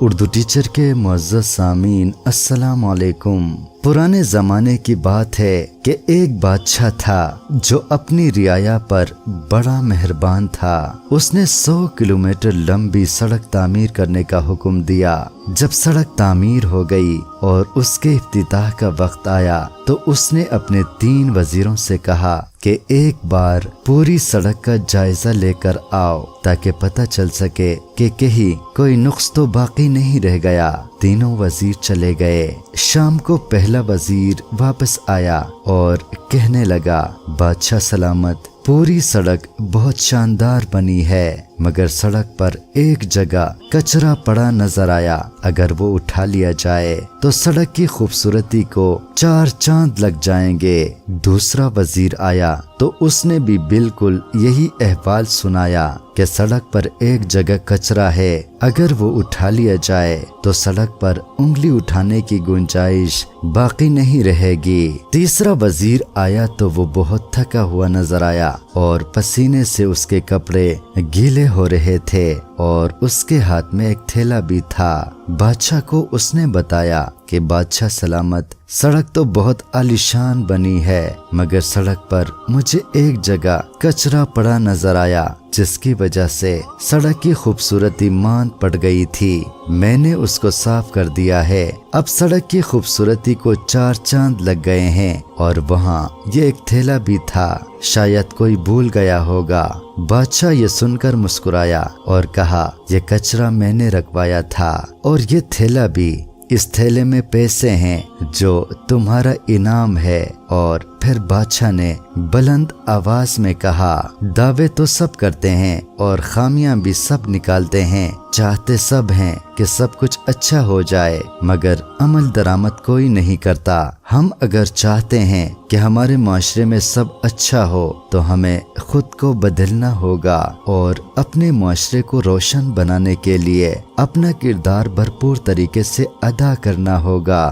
Urdu teacher के मुआज़ सामीन अस्सलाम वालेकुम पुराने ज़माने की बात है कि एक बादशाह था जो अपनी रियाया पर बड़ा मेहरबान था। उसने 100 किलोमीटर लंबी सड़क तामीर करने का हुक्म दिया। जब सड़क तामीर हो गई और उसके इफ्तिताह का वक्त आया तो उसने अपने तीन वजीरों से कहा कि एक बार पूरी सड़क का जायजा लेकर आओ, ताकि पता चल सके कि कहीं कोई नुक्स तो बाकी नहीं रह गया। तीनों वज़ीर चले गए। शाम को पहला वज़ीर वापस आया और कहने लगा, बादशाह सलामत पूरी सड़क बहुत शानदार बनी है, मगर सड़क पर एक जगह कचरा पड़ा नज़र आया। अगर वो उठा लिया जाए तो सड़क की खूबसूरती को चार चाँद लग जाएँगे। दूसरा वज़ीर आया तो उसने भी बिल्कुल यही अहवाल सुनाया। कि सड़क पर एक जगह कचरा है। अगर वो उठा लिया जाए तो सड़क पर उंगली उठाने की गुंजाइश बाकी नहीं रहेगी। तीसरा वज़ीर आया तो वो बहुत थका हुआ नज़र आया और पसीने से उसके कपड़े गीले हो रहे थे और उसके हाथ में एक थैला भी था। बादशाह को उसने बताया कि बादशाह सलामत। सड़क तो बहुत आलिशान बनी है, मगर सड़क पर मुझे एक जगह कचरा पड़ा नज़र आया, जिसकी वजह से सड़क की खूबसूरती मान पड़ गई थी। मैंने उसको साफ़ कर दिया है। अब सड़क की खूबसूरती को चार चाँद लग गए हैं, और वहाँ ये एक थैला भी था। शायद कोई भूल गया होगा। बादशाह ये सुनकर मुस्कुराया और कहा यह कचरा मैंने रखवाया था, और ये थैला भी। इस थैले में पैसे हैं जो तुम्हारा इनाम है और फिर बादशाह ने बुलंद आवाज़ में कहा, दावे तो सब करते हैं और खामियाँ भी सब निकालते हैं। चाहते सब हैं कि सब कुछ अच्छा हो जाए, मगर अमल दरामद कोई नहीं करता। हम अगर चाहते हैं कि हमारे माशरे में सब अच्छा हो तो हमें खुद को बदलना होगा और अपने माशरे को रोशन बनाने के लिए अपना किरदार भरपूर तरीके से अदा करना होगा।